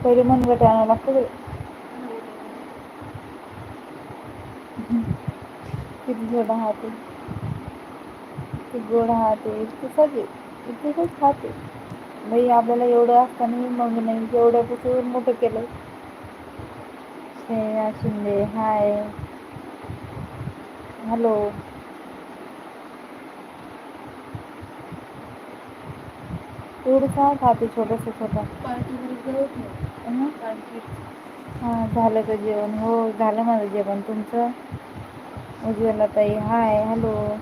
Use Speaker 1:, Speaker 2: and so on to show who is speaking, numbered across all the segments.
Speaker 1: पहिले मनगटी आणावं लागतं किती गोड आहात किती गोड आहात आहे सगळे आहे खाते. बाई आपल्याला एवढं असताना मग नाही एवढ्यापासून मोठं केलं श्रेया शिंदे हाय. हॅलो. एवढंच खाते छोटंसं छोटं हां झालं का जेवण? हो झालं माझं जेवण. तुमचं? उज्ज्वला ताई हाय हॅलो.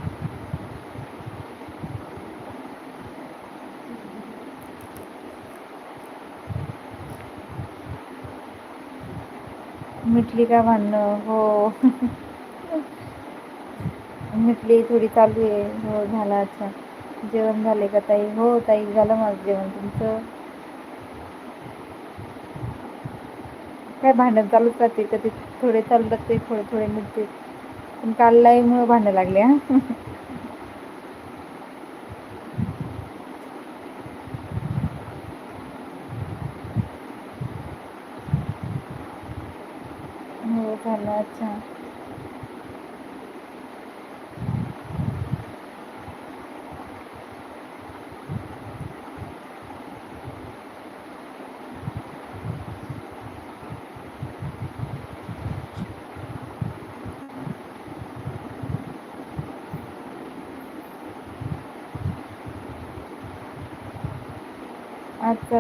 Speaker 1: मिटली का भांडणं? हो. मिटली थोडी चालू आहे. हो झालं अच्छा जेवण झाले का ताई? हो ताई झालं माझं जेवण. तुमचं? काय भांडण चालूच राहते कधी थोडे चालू लागते थोडे थोडे मिळते पण काल लाईमुळं भांडण लागले हा. हो झालं अच्छा.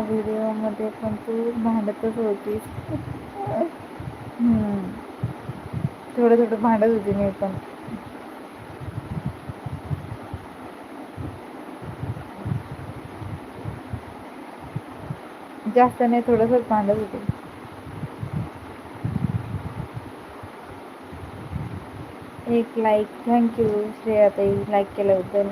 Speaker 1: व्हिडिओमध्ये पण तू भांडतच होतीस. थोडं थोडं भांडत होती मी पण. जास्त नाही थोडंसं भांडत होते. एक लाईक थँक्यू श्रेयाताई लाईक केल्याबद्दल.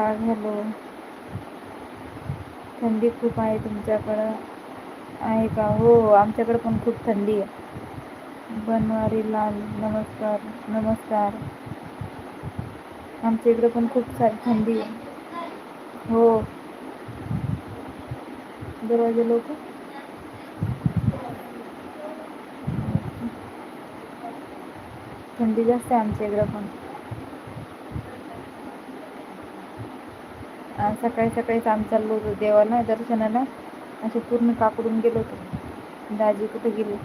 Speaker 1: चिराग हॅलो. थंडी खूप आहे तुमच्याकडं. आहे का? हो आमच्याकडे पण खूप थंडी आहे. बनवारी लाल नमस्कार नमस्कार. आमच्या इकडे पण खूप सारी थंडी आहे. हो. दरवाजे लोक थंडी जास्त आहे आमच्या इकडं पण. आज सकाळी सकाळीच आम्ही चाललो होतो देवाला दर्शनाला असे पूर्ण काकडून गेलो होतो. दाजी कुठे गेले?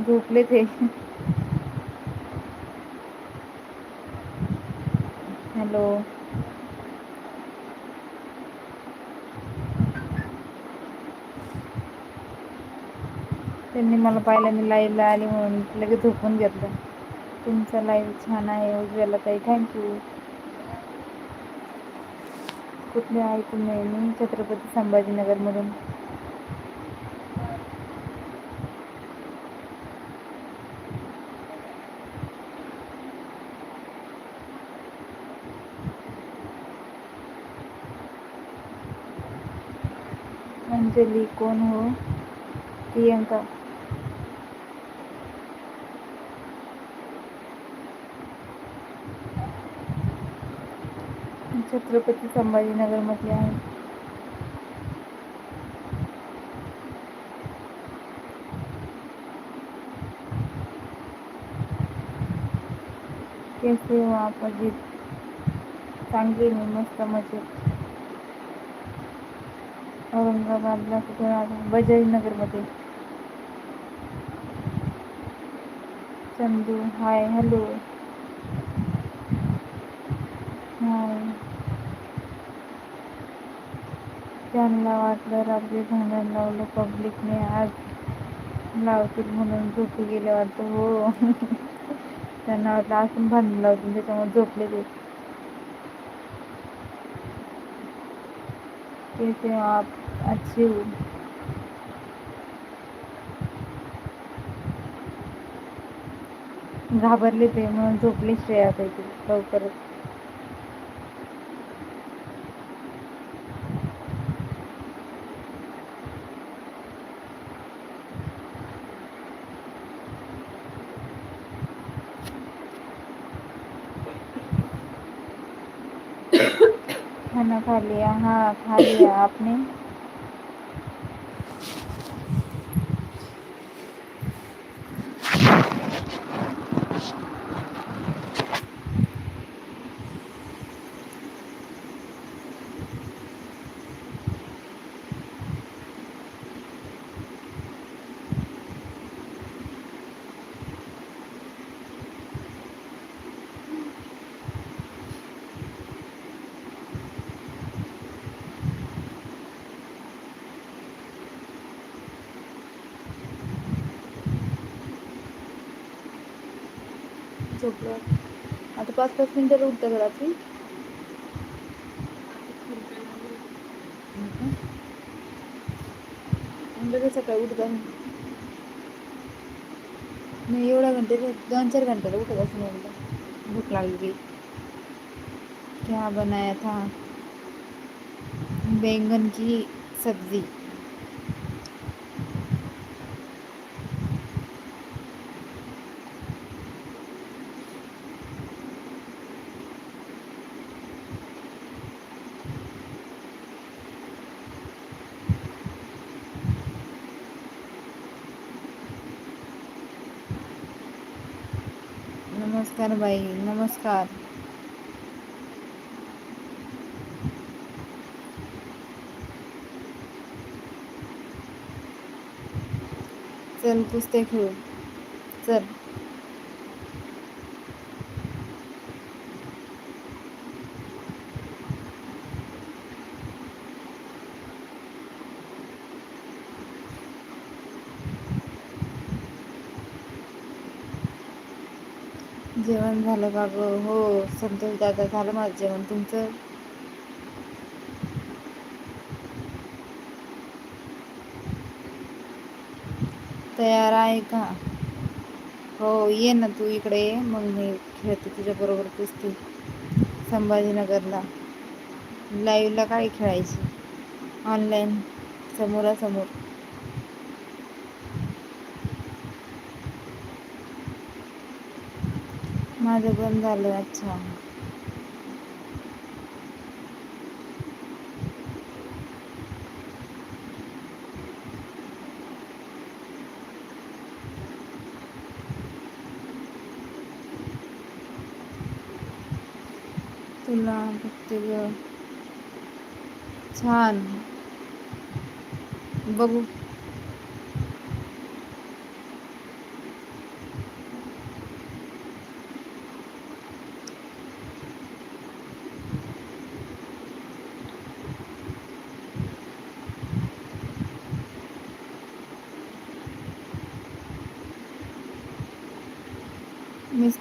Speaker 1: झोपले ते. हॅलो. त्यांनी मला पाहिलं मी लाईव्हला आली म्हणून लगेच झोपून घेतलं. तुमचं लाईव्ह छान आहे उज्ज्वला ताई थँक्यू कुठले आहे तुम्ही मी छत्रपती संभाजीनगरमधून. अंजली कोण हो? प्रियंका. छत्रपती संभाजीनगरमध्ये आहे. कैसे आप चांगली मी मस्त मजेत. औरंगाबादला कुठे राहता बजाजनगरमध्ये चंदू हाय हॅलो हाय त्यांना वाटलं रात्री भांडण लावलं पब्लिकने आज लावतील म्हणून झोपी गेले वाटतं. हो. त्यांना वाटलं असून भांडण लावतील त्याच्यामुळे झोपले ते कैसे हो आप अच्छे हो घाबरले ते म्हणून झोपले श्रेया ताई. ते लवकरच. खाना खा लिया हाँ खा लिया आपने. झोपलो. आता पाच पाच मिनिटाला उठता का रात्री लगेच सकाळी नाही एवढ्या घंटे दोन चार घंटे उठत असेल एकदा. भूक लागली. क्या बनाया था बैंगन की सब्ज़ी. नमस्कार बाई नमस्कार. चल कुस्ते खेळू. चल जेवण झालं का गं हो संतोष दादा झालं माझं जेवण. तुमचं? तयार आहे का? हो ये ना तू इकडे. ये मग मी खेळते तुझ्याबरोबर कुस्ती. संभाजीनगरला. लाईव्हला काय खेळायची? ऑनलाईन समोरासमोर. माझं पण झालं अच्छा तुला बघते ग. छान. बघू.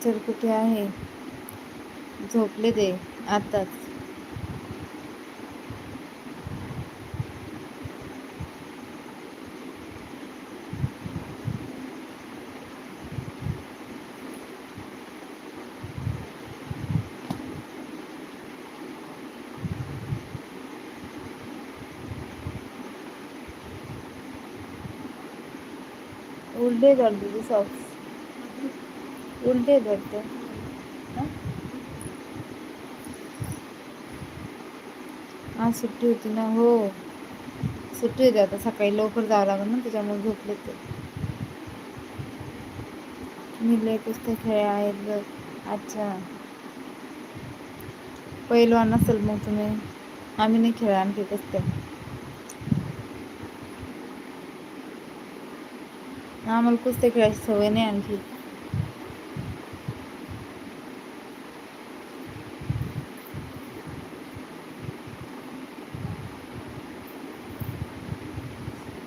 Speaker 1: मिस्टर कुठे आहे? झोपले ते आताच. उलटे आहेत तुझे सॉक्स उलटे धरते. आज सुट्टी होती ना हो. सुट्टी होती आता सकाळी लवकर जावं लागेल ना त्याच्यामुळे झोपले ते. मी लय कुस्त्या खेळ आहेत अच्छा पहिलवान असेल मग तुम्ही. आम्ही नाही खेळ आणखी कुस्त्या. आम्हाला कुस्त्या खेळायची सवय नाही आणखी.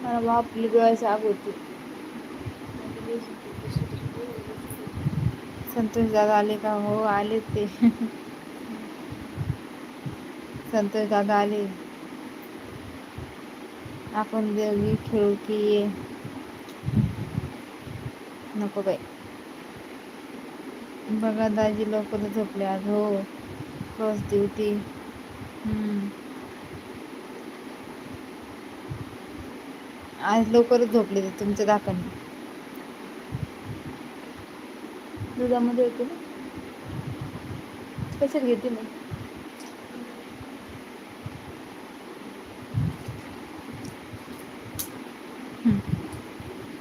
Speaker 1: मला बाप आपली डोळ्याची आग होती संतोष दादा आले का? हो आले ते. संतोष दादा आले. आपण देवी खेळू की ये. नको बाई. बघा दाजी लवकर झोपले आज. हो क्रॉस ड्युटी आज लवकरच झोपले ते तुमचं दाकांनी दुधामध्ये होते ना? कशात घेते मी.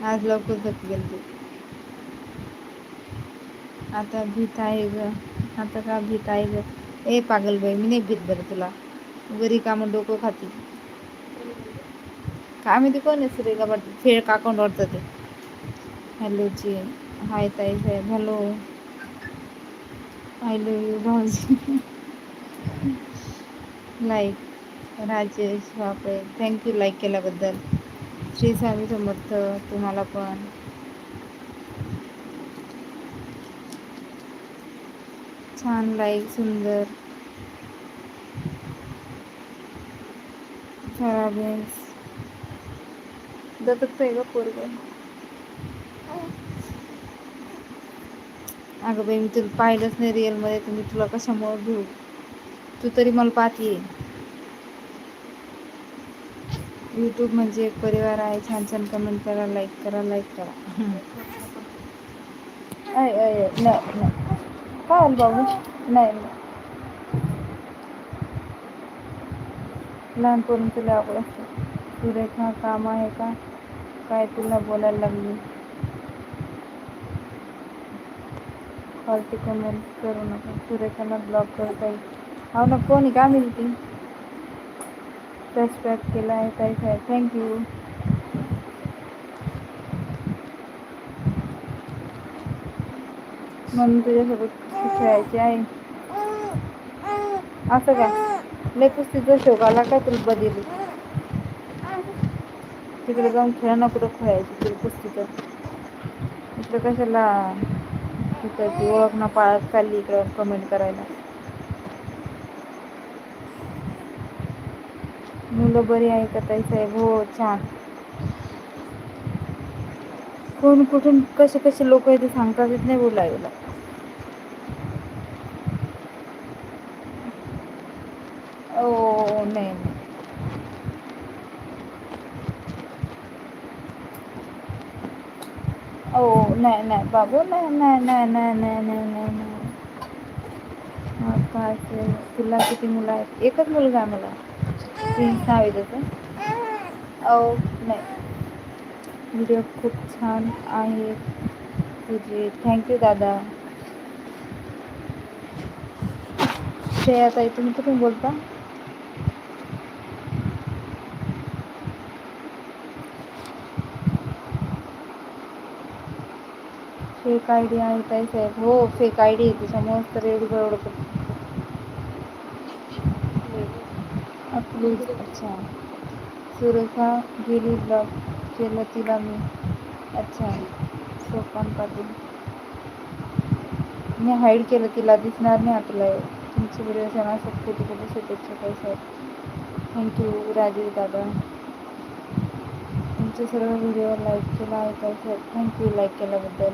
Speaker 1: आज लवकर झोप गेलते आता भीत आहे ग. आता का भीत आहे ग? ए पागल बाई मी नाही भीत बरं तुला. घरी कामं डोकं खाती. काय माहिती कोण आहे सुरेखा पाटील फेळ अकाउंट वाटतं ते हॅलोची हाय ताई साहेब हॅलो. आय लव यू भाऊजी लाईक राजेश बापरे. थँक्यू लाईक केल्याबद्दल. श्री स्वामी समर्थ तुम्हाला पण. छान लाईक सुंदर. खराबेस आहे ग पोरग. अगं बाई मी तुला पाहिलंच नाही रिअलमध्ये तर मी तुला कशामुळे घेऊ तू तरी मला पाहतीये यूट्यूब म्हणजे एक परिवार आहे. छान छान कमेंट करा लाईक करा लाईक करा. अय अय नाही नाही. काय आलं बाबू? नाही नाही. लहानपणी तुला अवघड असतं सुरेखा काम आहे का? काय तुला बोलायला लागली फालतू कमेंट करू नका सुरेखाला ब्लॉक करता येईल हो ना कोणी काय मिळते सबस्क्राईब केला आहे ताई साहेब थँक्यू म्हणून तुझ्यासोबत खेळायचे आहे असं काय लय कुस्तीचा शोक आला काय तुला बदिली। तिकडे जाऊन खेळणं कुठं खेळायची तुला तर. इकडे कशाला तिथं ती ओळख ना पाळत चालली इकडं कमेंट करायला. मुलं बरी आहे का ताई साहेब? हो छान. कोण कुठून कसे कसे लोक आहे ते सांगतात येत नाही बोलायला. ओ नाही नाही. ओ नाही नाही बाबू नाही नाही नाही नाही नाही नाही नाही नाही काय असेल तुला किती मुलं आहेत एकच मुलगा आहे मला तीन नाव आहे त्याचं ओ नाही व्हिडिओ खूप छान आहे तुझे थँक्यू दादा श्रेया ताई तुम्ही कुठून बोलता फेक आय डी आहे ताई साहेब हो फेक आय डी आहे त्याच्यामुळेच तर एवढी गडबड प्लीज अच्छा. सुरेखा गेली ब्लॉग केलं तिला मी. अच्छा. सोपान पाटील. मी हाईड केलं तिला दिसणार नाही आपलं तुमचे व्हिडिओ छान असतात कुठे कुठे शुभेच्छा काही साहेब थँक्यू राजीव दादा. तुमचे सर्व व्हिडिओ लाईक केला आहे काय साहेब थँक्यू लाईक केल्याबद्दल.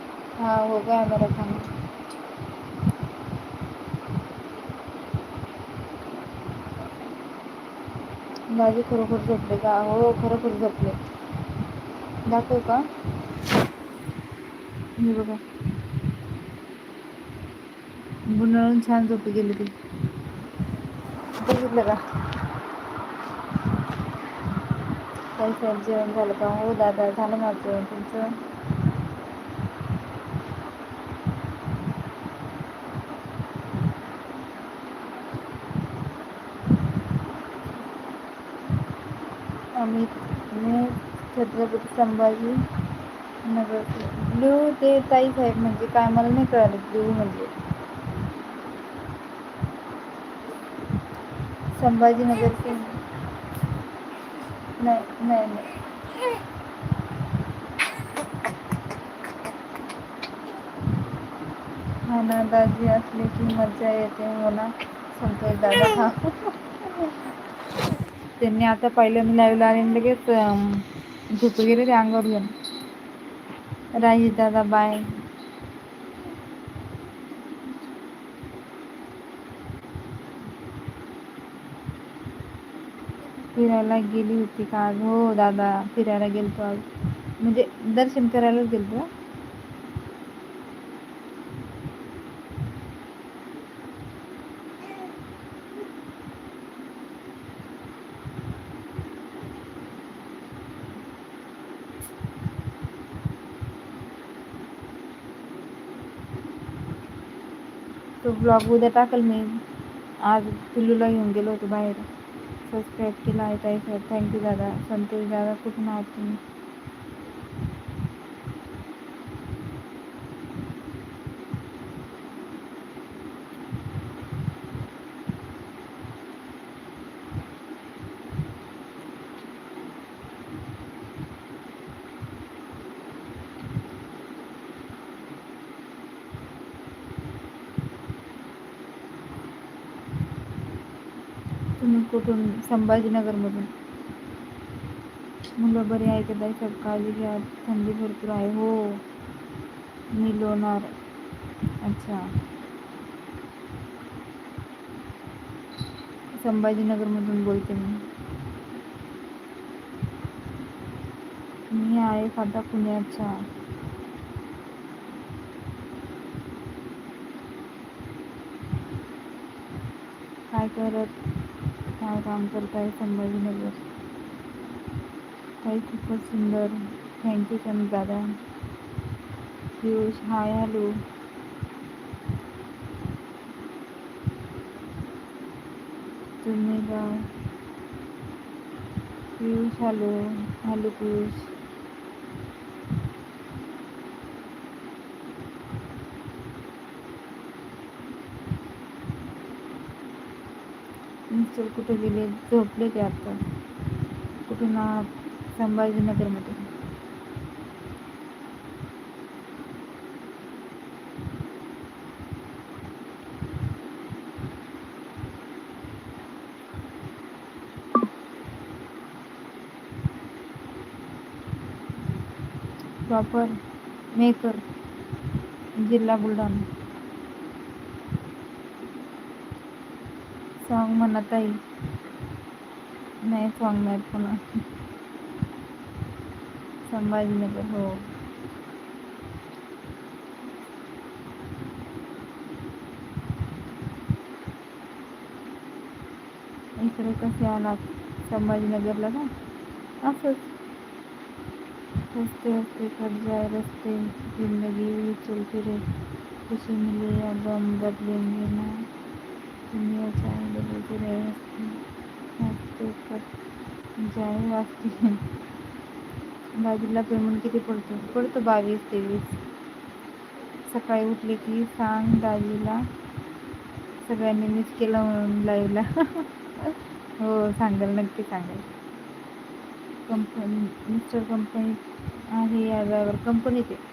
Speaker 1: हाँ हो गया मेरा खाना दाजी खरोखर झोपले का? हो खरोखर झोपले. दाखव का? हे बघा. गुंडाळून छान झोपी गेली ती. बघितलं का? काही सर जेवण झालं का? हो दादा झालं माझं तुमचं? अमित मी छत्रपती संभाजी नगर ब्ल्यू ते ताई साहेब म्हणजे काय मला नाही कळालं ब्ल्यू म्हणजे. संभाजीनगर ते नाही नाही नाही. हा ना दाजी असली की मज़ा येते मला संतोष दादा हा त्यांनी आता पहिलं मी लाईव्हला आले लगेच झोपी गेले ते अंगावर घेऊन. राजेश दादा बाय फिरायला गेली होती का? आज हो दादा फिरायला गेलतो आज. म्हणजे दर्शन करायलाच गेलतो. तो ब्लॉग उद्या टाकल मी. आज पिल्लूला घेऊन गेलो होतो बाहेर. सबस्क्राईब केला आहे ताई सर थँक्यू दादा. संतोष दादा कुठून आहात तुम्ही तुम्ही कुठून? संभाजीनगरमधून. मुलं बरी आहे का ताई? सब काळजी घ्या. थंडी भरपूर आहे. हो. मी लोणार. अच्छा. संभाजीनगरमधून बोलते मी. मी आहे आता पुण्याच्या काय करत? काय काम करताय संभाजीनगर काही खूपच सुंदर. थँक्यू सम दादा. पियुष हाय हॅलो तुम्ही Piyush hello hello Piyush. Mister कुठे गेले झोपले ते आता. कुठून संभाजीनगरमध्ये प्रॉपर मेकर जिल्हा बुलढाणा. सॉन्ग म्हणत आहे नाही सॉन्ग नाही पुन्हा संभाजीनगर हो इकडे कसे आलात संभाजीनगरला का असंच हँसते हँसते कट जाए रस्ते ज़िंदगी चलती रहे खुशी मिले या गम बदलेंगे ना दुनिया चाहे बदलती रहे हंसते हंसते कट जाए वाचते बाजूला पेमेंट किती पडतो? पडतो बावीस तेवीस. सकाळी उठले की सांग दाजीला सगळ्यांनी मिस केलं म्हणून लाईव्हला हो सांगेल नक्की सांगेल. कंपनी मिस्टर कंपनी आहे या ड्रायव्हर कंपनीत आहे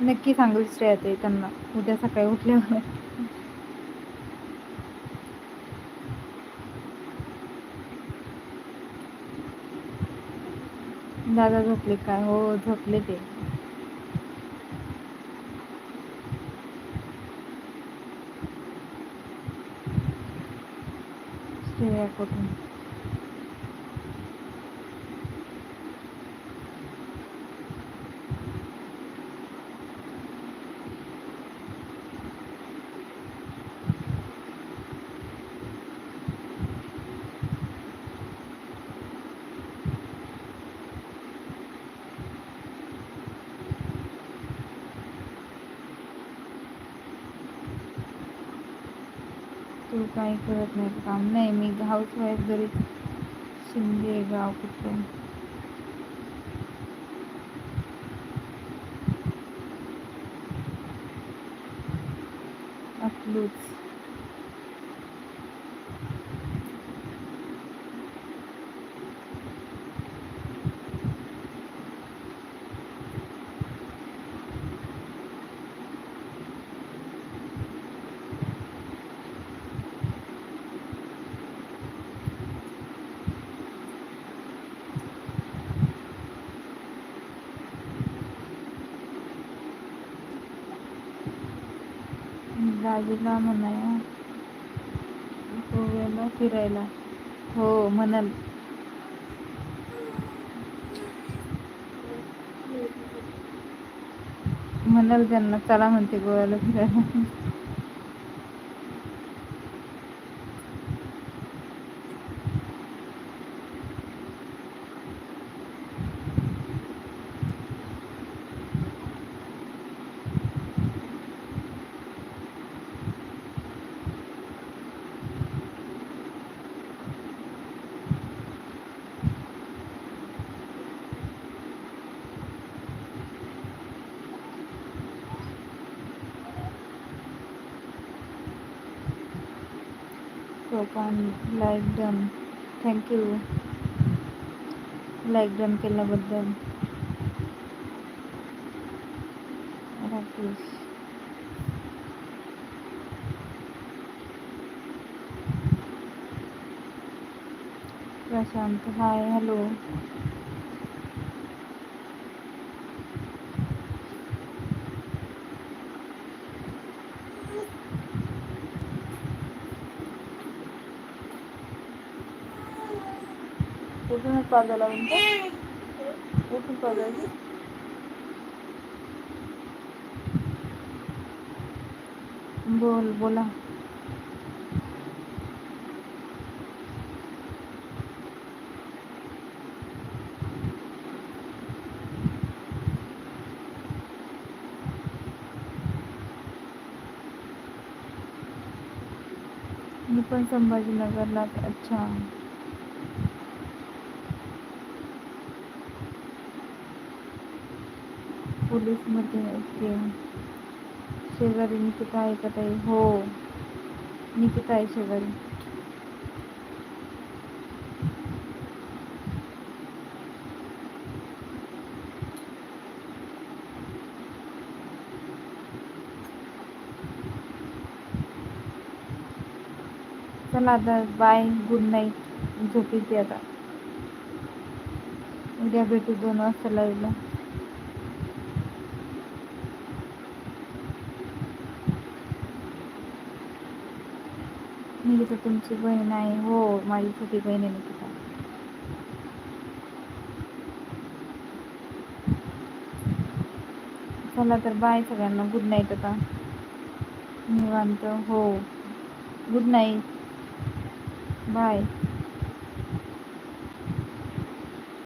Speaker 1: नक्की सांगू श्रेया ते त्यांना. उद्या सकाळी उठल्यावर. दादा झोपले काय हो झोपले ते. श्रेया कुठून? तू काही करत नाही काम. नाही मी हाऊस वाईफ घरी शिंदे गाव कुठे. अकलूज आजीला म्हणाया. गोव्याला फिरायला. हो म्हणाल. म्हणाल त्यांना चला म्हणते गोव्याला फिरायला. Sopan like done thank you like done केल्याबद्दल. राकेश. प्रशांत हाय हॅलो कुठूनच पाजायला बोल बोला. मी पण संभाजीनगरलाच. अच्छा. पोलीसमध्ये ओके शेजारी निकिता आहे का ताई? हो. निकिता आहे शेजारी. चला आता बाय. Good night. झोपीची आता. उद्या भेटू दोन वाजता लाईव्हला तर तुमची बहीण आहे. हो माझी छोटी बहीण आहे निकिता. चला तर बाय सगळ्यांना. गुड नाईट आता. निवांत. हो. Good night bye